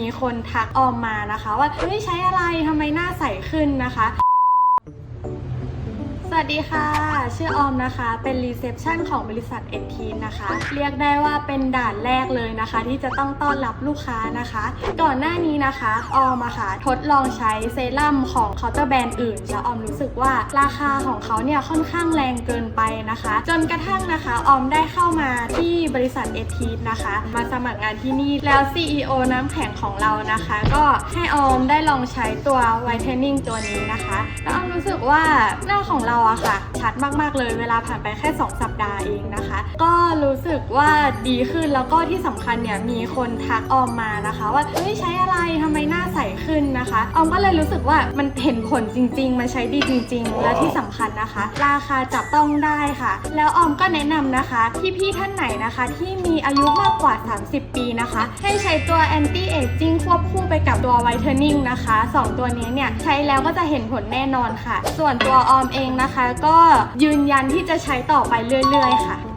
มีคนทักออมมานะคะ ว่าเฮ้ยใช้อะไรทำไมหน้าใสขึ้นนะคะ วัสดีค่ะ ชื่อออมนะคะ เป็นรีเซพชันของบริษัทเอ็ทีนะคะ เรียกได้ว่าเป็นด่านแรกเลยนะคะ ที่จะต้องต้อนรับลูกค้านะคะ ก่อนหน้านี้นะคะ ออมอะค่ะ ทดลองใช้เซรั่มของเคาน์เตอร์แบรนด์อื่น แล้วออมรู้สึกว่าราคาของเขาเนี่ยค่อนข้างแรงเกินไปนะคะ จนกระทั่งนะคะ ออมได้เข้ามาที่บริษัทเอทีนะคะ มาสมัครงานที่นี่แล้ว CEO น้ำแข็งของเรานะคะ ก็ให้ออมได้ลองใช้ตัวไวท์เทนนิ่งตัวนี้นะคะ แล้วออมรู้สึกว่าหน้าของเราอะค่ะ ชัดมากๆเลยเวลาผ่านไปแค่ 2 สัปดาห์เองนะคะ ก็รู้สึกว่าดีขึ้นแล้วก็ที่สำคัญเนี่ยมีคนทักออมมานะคะ ว่าเฮ้ยใช้อะไรทำไมหน้าใส นนะคะออมก็เลยรู้สึกว่ามันเห็นผลจริง ๆ มันใช้ดีจริง ๆ และที่สำคัญนะคะ ราคาจับต้องได้ค่ะ แล้วออมก็แนะนำนะคะพี่ๆท่านไหนนะคะ ที่มีอายุมากกว่า 30 ปีนะคะ ให้ใช้ตัว anti aging ควบคู่ไปกับตัว whitening นะคะสองตัวนี้เนี่ยใช้แล้วก็จะเห็นผลแน่นอนค่ะ ส่วนตัวออมเองนะคะ ก็ยืนยันที่จะใช้ต่อไปเรื่อย ๆ ค่ะ